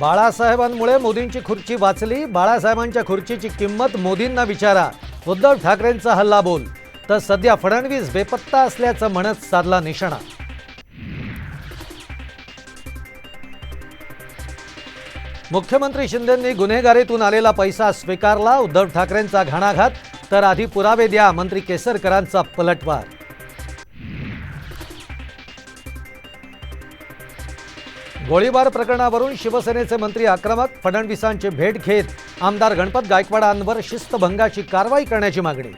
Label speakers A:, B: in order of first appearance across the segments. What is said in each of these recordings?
A: बाळासाहेबांमुळे मोदींची खुर्ची वाचली. बाळासाहेबांच्या खुर्चीची किंमत मोदींना विचारा. उद्धव ठाकरेंचा हल्ला बोल. तर सध्या फडणवीस बेपत्ता असल्याचं म्हणत साधला निशाणा. मुख्यमंत्री शिंदेंनी गुन्हेगारीतून आलेला पैसा स्वीकारला. उद्धव ठाकरेंचा घणाघात. तर आधी पुरावे द्या. मंत्री केसरकरांचा पलटवार. गोळीबार प्रकरणावरून शिवसेनेचे मंत्री आक्रमक फडणवीसांची भेट घेत आमदार गणपत गायकवाडांवर शिस्तभंगाची कारवाई करण्याची मागणी.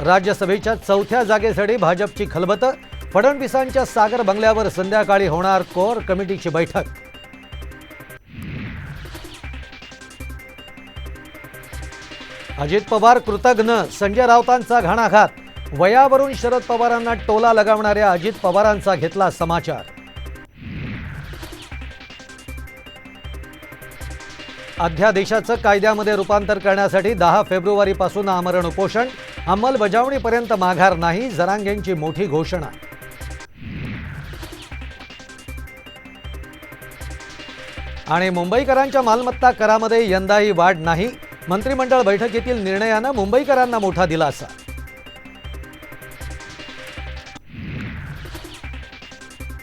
A: राज्यसभेच्या चौथ्या जागेसाठी भाजपची खलबत फडणवीसांच्या सागर बंगल्यावर संध्याकाळी होणार कोर कमिटीची बैठक. अजित पवार कृतज्ञ संजय राऊतांचा घणाघात वयावरून शरद पवारांना टोला लगावणाऱ्या अजित पवारांचा घेतला समाचार. अध्यादेशाचं कायद्यामध्ये रूपांतर करण्यासाठी दहा फेब्रुवारीपासून आमरण उपोषण अंमलबजावणीपर्यंत माघार नाही जरांगेंची मोठी घोषणा. आणि मुंबईकरांच्या मालमत्ता करामध्ये यंदाही वाढ नाही मंत्रिमंडळ बैठकीतील निर्णयानं मुंबईकरांना मोठा दिलासा.